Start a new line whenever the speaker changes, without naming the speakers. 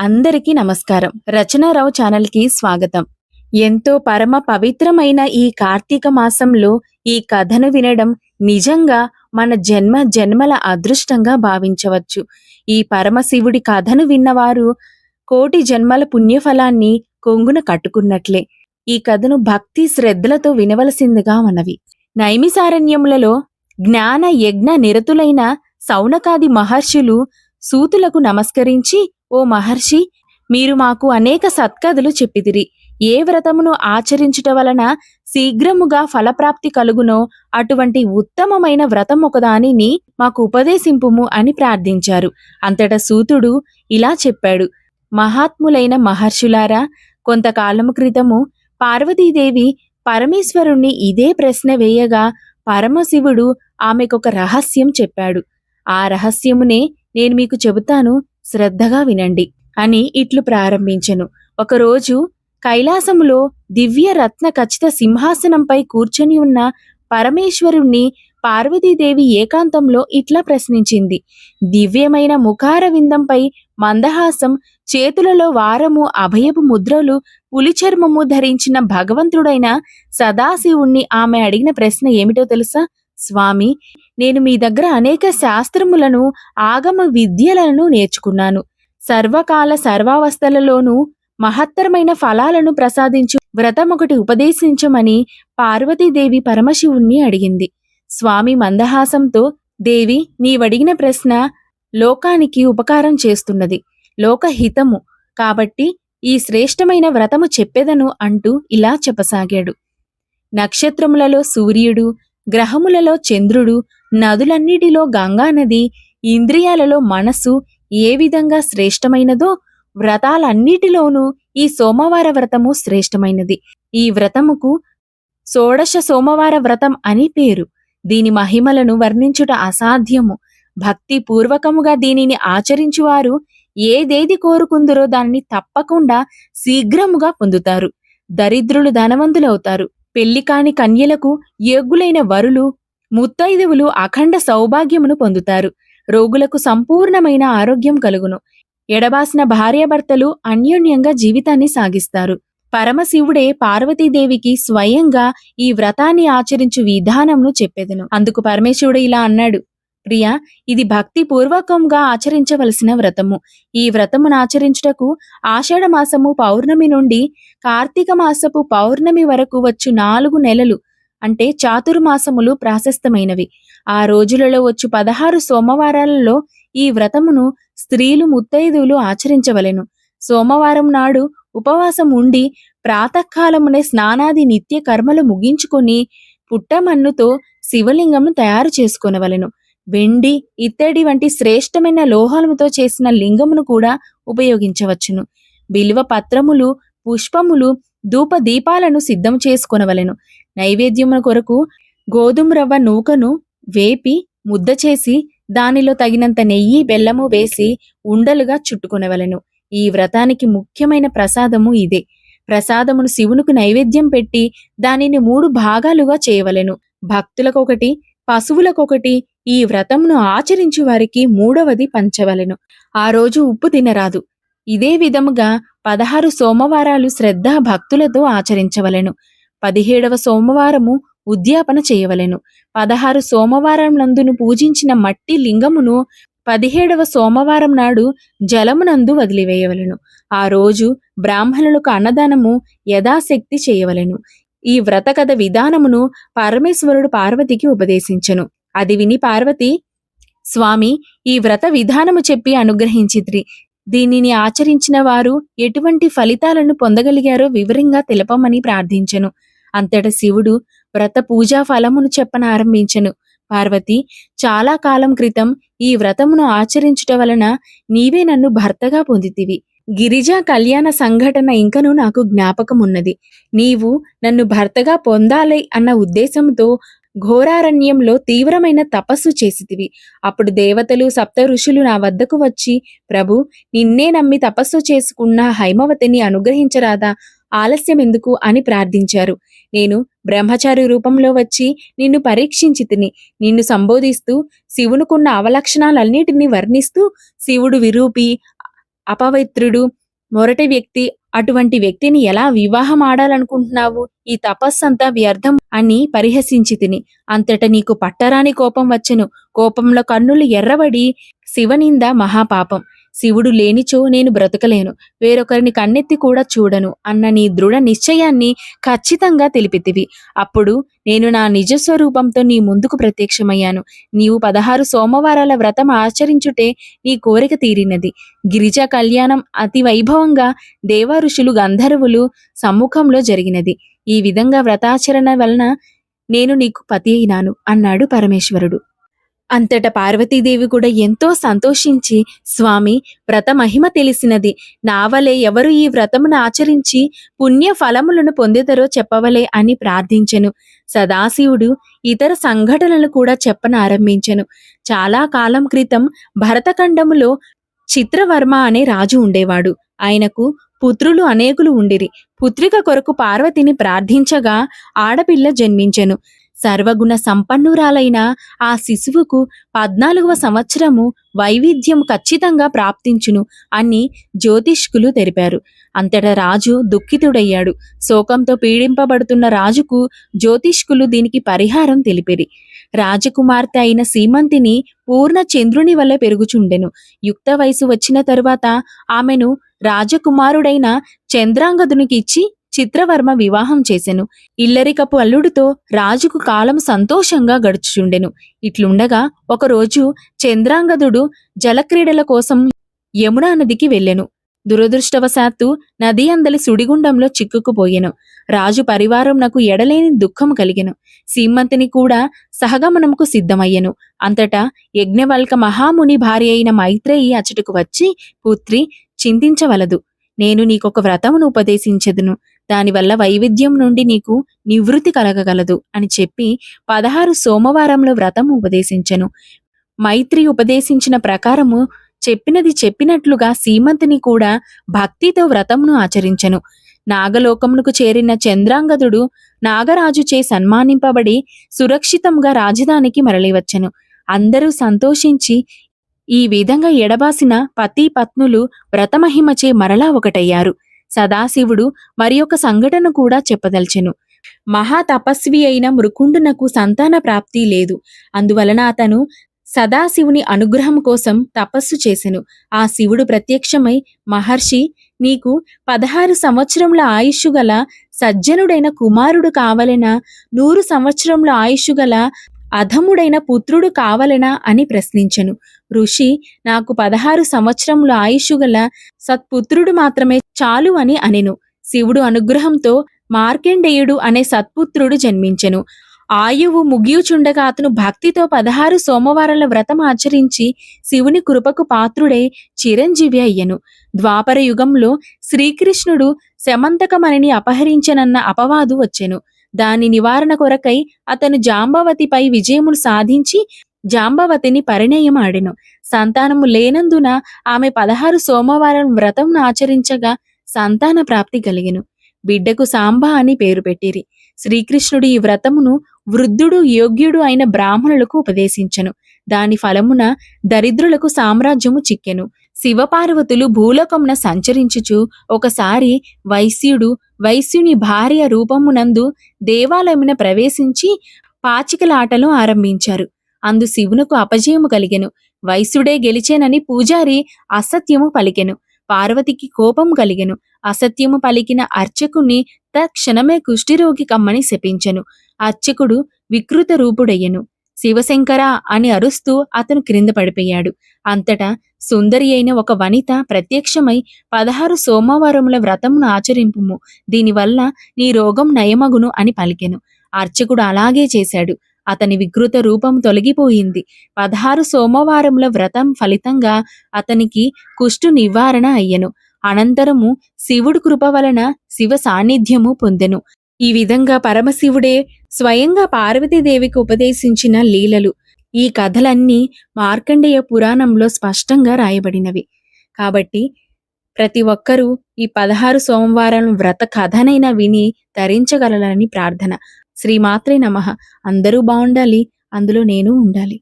అందరికీ నమస్కారం. రచనారావు ఛానల్కి స్వాగతం. ఎంతో పరమ పవిత్రమైన ఈ కార్తీక మాసంలో ఈ కథను వినడం నిజంగా మన జన్మ జన్మల అదృష్టంగా భావించవచ్చు. ఈ పరమశివుడి కథను విన్నవారు కోటి జన్మల పుణ్యఫలాన్ని కొంగున కట్టుకున్నట్లే. ఈ కథను భక్తి శ్రద్ధలతో వినవలసిందిగా మనవి. నైమిసారణ్యములలో జ్ఞాన యజ్ఞ నిరతులైన సౌనకాది మహర్షులు సూతులకు నమస్కరించి ఓ మహర్షి మీరు మాకు అనేక సత్కథలు చెప్పిదిరి ఏ వ్రతమును ఆచరించుట వలన శీఘ్రముగా ఫలప్రాప్తి కలుగునో అటువంటి ఉత్తమమైన వ్రతం ఒకదానిని మాకు ఉపదేశింపుము అని ప్రార్థించారు. అంతటా సూతుడు ఇలా చెప్పాడు. మహాత్ములైన మహర్షులారా కొంతకాలము క్రితము పార్వతీదేవి పరమేశ్వరుణ్ణి ఇదే ప్రశ్న వేయగా పరమశివుడు ఆమెకొక రహస్యం చెప్పాడు. ఆ రహస్యమునే నేను మీకు చెబుతాను శ్రద్ధగా వినండి అని ఇట్లు ప్రారంభించెను. ఒకరోజు కైలాసములో దివ్య రత్న ఖచ్చిత సింహాసనంపై కూర్చొని ఉన్న పరమేశ్వరుణ్ణి పార్వతీదేవి ఏకాంతంలో ఇట్లా ప్రశ్నించింది. దివ్యమైన ముఖార విందంపై మందహాసం చేతులలో వారము అభయపు ముద్రలు పులిచర్మము ధరించిన భగవంతుడైన సదాశివుణ్ణి ఆమె అడిగిన ప్రశ్న ఏమిటో తెలుసా? స్వామి నేను మీ దగ్గర అనేక శాస్త్రములను ఆగమ విద్యలను నేర్చుకున్నాను. సర్వకాల సర్వావస్థలలోనూ మహత్తరమైన ఫలాలను ప్రసాదించు వ్రతమొకటి ఉపదేశించమని పార్వతీదేవి పరమశివుణ్ణి అడిగింది. స్వామి మందహాసంతో దేవి నీవడిగిన ప్రశ్న లోకానికి ఉపకారం చేస్తున్నది. లోకహితము. కాబట్టి ఈ శ్రేష్టమైన వ్రతము చెప్పెదను అంటూ ఇలా చెప్పసాగాడు. నక్షత్రములలో సూర్యుడు గ్రహములలో చంద్రుడు నదులన్నిటిలో గంగానది ఇంద్రియాలలో మనసు ఏ విధంగా శ్రేష్టమైనదో వ్రతాలన్నిటిలోనూ ఈ సోమవార వ్రతము శ్రేష్టమైనది. ఈ వ్రతముకు షోడశ సోమవార వ్రతం అని పేరు. దీని మహిమలను వర్ణించుట అసాధ్యము. భక్తి పూర్వకముగా దీనిని ఆచరించువారు ఏదేది కోరుకుందరో దానిని తప్పకుండా శీఘ్రముగా పొందుతారు. దరిద్రులు ధనవంతులవుతారు. పెళ్ళి కాని కన్యలకు యోగ్యులైన వరులు ముత్తైదువులు అఖండ సౌభాగ్యమును పొందుతారు. రోగులకు సంపూర్ణమైన ఆరోగ్యం కలుగును. ఎడబాసిన భార్యాభర్తలు అన్యోన్యంగా జీవితాన్ని సాగిస్తారు. పరమశివుడే పార్వతీదేవికి స్వయంగా ఈ వ్రతాన్ని ఆచరించు విధానంను చెప్పెదను. అందుకు పరమేశ్వరుడు ఇలా అన్నాడు. ప్రియ ఇది భక్తి పూర్వకంగా ఆచరించవలసిన వ్రతము. ఈ వ్రతమును ఆచరించుటకు ఆషాఢ మాసము పౌర్ణమి నుండి కార్తీక మాసపు పౌర్ణమి వరకు వచ్చు నాలుగు నెలలు అంటే చాతుర్మాసములు ప్రాశస్తమైనవి. ఆ రోజులలో వచ్చు పదహారు సోమవారాలలో ఈ వ్రతమును స్త్రీలు ముత్తైదువులు ఆచరించవలెను. సోమవారం నాడు ఉపవాసం ఉండి ప్రాతకాలమునే స్నానాది నిత్య కర్మలు ముగించుకొని పుట్టమన్నుతో శివలింగంను తయారు చేసుకొనవలెను. వెండి ఇత్తడి వంటి శ్రేష్టమైన లోహాలముతో చేసిన లింగమును కూడా ఉపయోగించవచ్చును. బిల్వ పత్రములు పుష్పములు ధూప దీపాలను సిద్ధం చేసుకొనవలెను. నైవేద్యముల కొరకు గోధుమ రవ్వ నూకను వేపి ముద్ద చేసి దానిలో తగినంత నెయ్యి బెల్లము వేసి ఉండలుగా చుట్టుకొనవలెను. ఈ వ్రతానికి ముఖ్యమైన ప్రసాదము ఇదే. ప్రసాదమును శివునికి నైవేద్యం పెట్టి దానిని మూడు భాగాలుగా చేయవలెను. భక్తులకొకటి పశువులకొకటి ఈ వ్రతమును ఆచరించు వారికి మూడవది పంచవలెను. ఆ రోజు ఉప్పు తినరాదు. ఇదే విధముగా పదహారు సోమవారాలు శ్రద్ధ భక్తులతో ఆచరించవలెను. పదిహేడవ సోమవారము ఉద్యాపన చేయవలెను. పదహారు సోమవారం నందును పూజించిన మట్టి లింగమును పదిహేడవ సోమవారం నాడు జలమునందు వదిలివేయవలెను. ఆ రోజు బ్రాహ్మణులకు అన్నదానము యథాశక్తి చేయవలెను. ఈ వ్రతకథ విధానమును పరమేశ్వరుడు పార్వతికి ఉపదేశించెను. అది విని పార్వతి స్వామి ఈ వ్రత విధానము చెప్పి అనుగ్రహించిత్రి. దీనిని ఆచరించిన వారు ఎటువంటి ఫలితాలను పొందగలిగారో వివరంగా తెలపమని ప్రార్థించెను. అంతట శివుడు వ్రత పూజా ఫలమును చెప్పనారంభించెను పార్వతి చాలా కాలం క్రితం ఈ వ్రతమును ఆచరించుట వలన నీవే నన్ను భర్తగా పొందితివి. గిరిజా కళ్యాణ సంఘటన ఇంకను నాకు జ్ఞాపకమున్నది. నీవు నన్ను భర్తగా పొందాలి అన్న ఉద్దేశంతో ఘోరారణ్యంలో తీవ్రమైన తపస్సు చేసితివి. అప్పుడు దేవతలు సప్త ఋషులు నా వద్దకు వచ్చి ప్రభు నిన్నే నమ్మి తపస్సు చేసుకున్న హైమవతిని అనుగ్రహించరాదా? ఆలస్యం ఎందుకు? అని ప్రార్థించారు. నేను బ్రహ్మచారి రూపంలో వచ్చి నిన్ను పరీక్షించి తిని నిన్ను సంబోధిస్తూ శివునుకున్న అవలక్షణాలన్నిటినీ వర్ణిస్తూ శివుడు విరూపి అపవిత్రుడు మొరటి వ్యక్తి అటువంటి వ్యక్తిని ఎలా వివాహం ఆడాలనుకుంటున్నావు? ఈ తపస్సంతా వ్యర్థం అని పరిహసించి తిని. అంతట నీకు పట్టరాని కోపం వచ్చెను. కోపంలో కన్నులు ఎర్రబడి శివనింద మహాపాపం. శివుడు లేనిచో నేను బ్రతకలేను. వేరొకరిని కన్నెత్తి కూడా చూడను అన్న నీ దృఢ నిశ్చయాన్ని ఖచ్చితంగా తెలిపితివి. అప్పుడు నేను నా నిజ స్వరూపంతో నీ ముందుకు ప్రత్యక్షమయ్యాను. నీవు పదహారు సోమవారాల వ్రతం ఆచరించుటే నీ కోరిక తీరినది. గిరిజా కళ్యాణం అతి వైభవంగా దేవఋషులు గంధర్వులు సమ్ముఖంలో జరిగినది. ఈ విధంగా వ్రతాచరణ వలన నేను నీకు పతి అయినాను అన్నాడు పరమేశ్వరుడు. అంతట పార్వతీదేవి కూడా ఎంతో సంతోషించి స్వామి వ్రత మహిమ తెలిసినది. నావలే ఎవరు ఈ వ్రతమును ఆచరించి పుణ్య ఫలములను పొందేదరో చెప్పవలే అని ప్రార్థించెను. సదాశివుడు ఇతర సంఘటనలు కూడా చెప్పన ఆరంభించెను చాలా కాలం క్రితం భరతఖండములో చిత్రవర్మ అనే రాజు ఉండేవాడు. ఆయనకు పుత్రులు అనేకులు ఉండిరి. పుత్రిక కొరకు పార్వతిని ప్రార్థించగా ఆడపిల్ల జన్మించెను. సర్వగుణ సంపన్నురాలైన ఆ శిశువుకు పద్నాలుగవ సంవత్సరము వైవిధ్యం ఖచ్చితంగా ప్రాప్తించును అని జ్యోతిష్కులు తెలిపారు. అంతటా రాజు దుఃఖితుడయ్యాడు. శోకంతో పీడింపబడుతున్న రాజుకు జ్యోతిష్కులు దీనికి పరిహారం తెలిపిరి. రాజకుమార్తె అయిన సీమంతిని పూర్ణ చంద్రుని వల్ల పెరుగుచుండెను. యుక్త వయసు వచ్చిన తరువాత ఆమెను రాజకుమారుడైన చంద్రాంగదునికి ఇచ్చి చిత్రవర్మ వివాహం చేసెను. ఇల్లరికపు అల్లుడితో రాజుకు కాలం సంతోషంగా గడుచుచుండెను. ఇట్లుండగా ఒకరోజు చంద్రాంగదుడు జలక్రీడల కోసం యమునా నదికి వెళ్ళెను. దురదృష్టవశాత్తు నది అందలి సుడిగుండంలో చిక్కుకుపోయెను. రాజు పరివారం నాకు ఎడలేని దుఃఖం కలిగెను. సీమంతిని కూడా సహగమనముకు సిద్ధమయ్యెను. అంతటా యజ్ఞవల్క మహాముని భార్య అయిన మైత్రేయి అచటకు వచ్చి పుత్రి చింతించవలదు. నేను నీకొక వ్రతమును ఉపదేశించెదను. దానివల్ల వైవిధ్యం నుండి నీకు నివృత్తి కలగగలదు అని చెప్పి పదహారు సోమవారంలో వ్రతం ఉపదేశించెను. మైత్రి ఉపదేశించిన ప్రకారము చెప్పినది చెప్పినట్లుగా సీమంతిని కూడా భక్తితో వ్రతమును ఆచరించెను. నాగలోకమునకు చేరిన చంద్రాంగదుడు నాగరాజుచే సన్మానింపబడి సురక్షితంగా రాజధానికి మరలివచ్చెను. అందరూ సంతోషించి ఈ విధంగా ఎడబాసిన పతి పత్నులు వ్రతమహిమచే మరలా ఒకటయ్యారు. సదాశివుడు మరి ఒక సంఘటన కూడా చెప్పదలచెను. మహా తపస్వి అయిన మృకుండునకు సంతాన ప్రాప్తి లేదు. అందువలన అతను సదాశివుని అనుగ్రహం కోసం తపస్సు చేసెను. ఆ శివుడు ప్రత్యక్షమై మహర్షి నీకు పదహారు సంవత్సరముల ఆయుష్ గల సజ్జనుడైన కుమారుడు కావలెనా? నూరు సంవత్సరముల ఆయుష్ గల అధముడైన పుత్రుడు కావలెనా అని ప్రశ్నించెను. ఋషి నాకు పదహారు సంవత్సరముల ఆయుషుగల సత్పుత్రుడు మాత్రమే చాలు అని అనెను. శివుడు అనుగ్రహంతో మార్కండేయుడు అనే సత్పుత్రుడు జన్మించెను. ఆయువు ముగియుచుండగా అతను భక్తితో పదహారు సోమవారాల వ్రతం ఆచరించి శివుని కృపకు పాత్రుడై చిరంజీవి అయ్యను. ద్వాపర యుగంలో శ్రీకృష్ణుడు శమంతకమణిని అపహరించనన్న అపవాదు వచ్చెను. దాని నివారణ కొరకై అతను జాంబవతిపై విజయములు సాధించి జాంబవతిని పరిణయం ఆడెను సంతానము లేనందున ఆమె పదహారు సోమవారం వ్రతం ఆచరించగా సంతాన ప్రాప్తి కలిగెను. బిడ్డకు సాంబ అని పేరు పెట్టిరి. శ్రీకృష్ణుడు ఈ వ్రతమును వృద్ధుడు యోగ్యుడు అయిన బ్రాహ్మణులకు ఉపదేశించెను. దాని ఫలమున దరిద్రులకు సామ్రాజ్యము చిక్కెను. శివపార్వతులు భూలోకమున సంచరించుచు ఒకసారి వైశ్యుడు వైశ్యుని భార్య రూపమునందు దేవాలయమున ప్రవేశించి పాచికలాటలు ఆరంభించారు. అందు శివునకు అపజయము కలిగెను. వైశ్యుడే గెలిచేనని పూజారి అసత్యము పలికెను. పార్వతికి కోపం కలిగెను. అసత్యము పలికిన అర్చకుణ్ణి తక్షణమే కుష్ఠిరోగి కమ్మని శపించెను. అర్చకుడు వికృత రూపుడయ్యెను. శివశంకర అని అరుస్తూ అతను క్రింద పడిపోయాడు. అంతటా సుందరి అయిన ఒక వనిత ప్రత్యక్షమై పదహారు సోమవారముల వ్రతమును ఆచరింపుము. దీనివల్ల నీ రోగం నయమగును అని పలికెను. అర్చకుడు అలాగే చేశాడు. అతని వికృత రూపం తొలగిపోయింది. పదహారు సోమవారముల వ్రతం ఫలితంగా అతనికి కుష్టు నివారణ అయ్యను. అనంతరము శివుడు కృప వలన శివ సాన్నిధ్యము పొందెను. ఈ విధంగా పరమశివుడే స్వయంగా పార్వతీదేవికి ఉపదేశించిన లీలలు. ఈ కథలన్నీ మార్కండేయ పురాణంలో స్పష్టంగా రాయబడినవి. కాబట్టి ప్రతి ఒక్కరూ ఈ పదహారు సోమవారం వ్రత కథనైనా విని ధరించగలరని ప్రార్థన. శ్రీమాత్రే నమః. అందరూ బాగుండాలి అందులో నేను ఉండాలి.